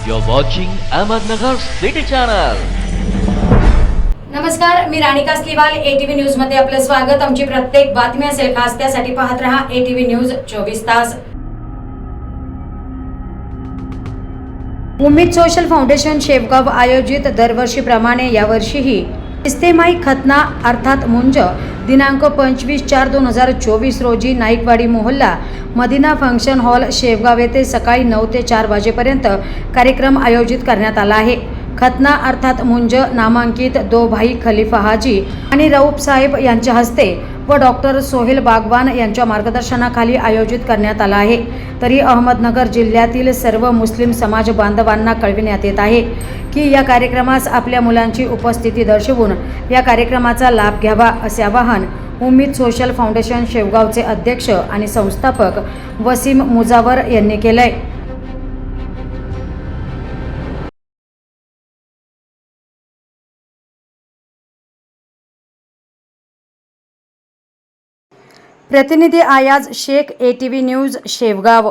You're watching Ahmednagar City Channel. नमस्कार मी Ranika स्लिवाल ATV न्यूजमध्ये आपलं स्वागत आमची प्रत्येक बातमी असेल खास त्यासाठी पाहत रहा एटीव्ही न्यूज चोवीस तास उमेद सोशल फाउंडेशन शेवगाव आयोजित दरवर्षीप्रमाणे यावर्षीही इस्तेमाई खतना अर्थात मुंज दिनांक पंचवीस चार दोन हजार चोवीस रोजी नाईकवाडी मोहल्ला मदिना फंक्शन हॉल शेवगाव येथे सकाळी नऊ ते चार वाजेपर्यंत कार्यक्रम आयोजित करण्यात आला आहे. खतना अर्थात मुंज नामांकित दो भाई खलिफा हाजी आणि रऊफ साहेब यांच्या हस्ते व डॉक्टर सोहेल बागवान यांच्या मार्गदर्शनाखाली आयोजित करण्यात आला आहे. तरी अहमदनगर जिल्ह्यातील सर्व मुस्लिम समाज बांधवांना कळविण्यात येत आहे की या कार्यक्रमास आपल्या मुलांची उपस्थिती दर्शवून या कार्यक्रमाचा लाभ घ्यावा असे आवाहन उम्मीद सोशल फाउंडेशन शेवगावचे अध्यक्ष आणि संस्थापक वसीम मुजावर यांनी केलं आहे प्रतिनिधी Ayaj Shaikh A T V news Shevgaon.